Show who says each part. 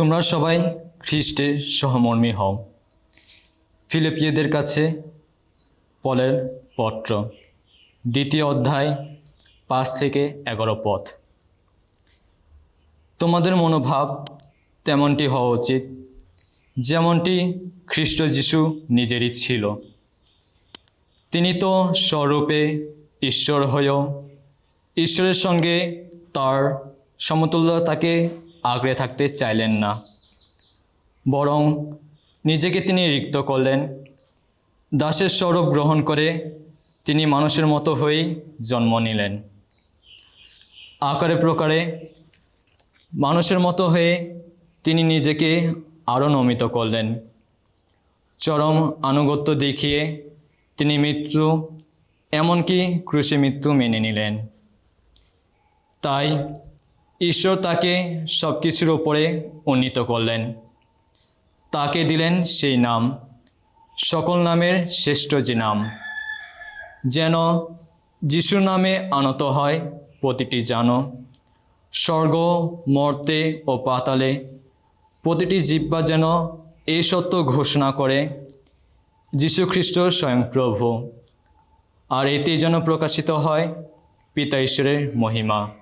Speaker 1: তোমরা সবাই খ্রিস্টের সহমর্মী হও। ফিলিপিয়েদের কাছে পলের পত্র, দ্বিতীয় অধ্যায়, পাঁচ থেকে এগারো পথ। তোমাদের মনোভাব তেমনটি হওয়া উচিত, যেমনটি খ্রিস্ট যিশু নিজেরই ছিল। তিনি তো স্বরূপে ঈশ্বর হয়েও, ঈশ্বরের সঙ্গে তার সমতুল্যতাকে আঁকড়ে থাকতে চাইলেন না। বরং নিজেকে তিনি রিক্ত করলেন। দাসের স্বরূপ গ্রহণ করে তিনি মানুষের মতো হয়েই জন্ম নিলেন। আকারে প্রকারে মানুষের মতো হয়ে তিনি নিজেকে আরও নমিত করলেন। চরম আনুগত্য দেখিয়ে তিনি মৃত্যু, এমনকি ক্রুশে মৃত্যু মেনে নিলেন। তাই ঈশ্বর তাকে সব কিছুর ওপরে উন্নীত করলেন। তাকে দিলেন সেই নাম, সকল নামের শ্রেষ্ঠ যে নাম, যেন যিশুর নামে আনত হয় প্রতিটি জানো। স্বর্গ, মর্তে ও পাতালে প্রতিটি জিব্বা যেন এই সত্য ঘোষণা করে যীশুখ্রিস্ট স্বয়ং প্রভু। আর এতেই যেন প্রকাশিত হয় পিতা ঈশ্বরের মহিমা।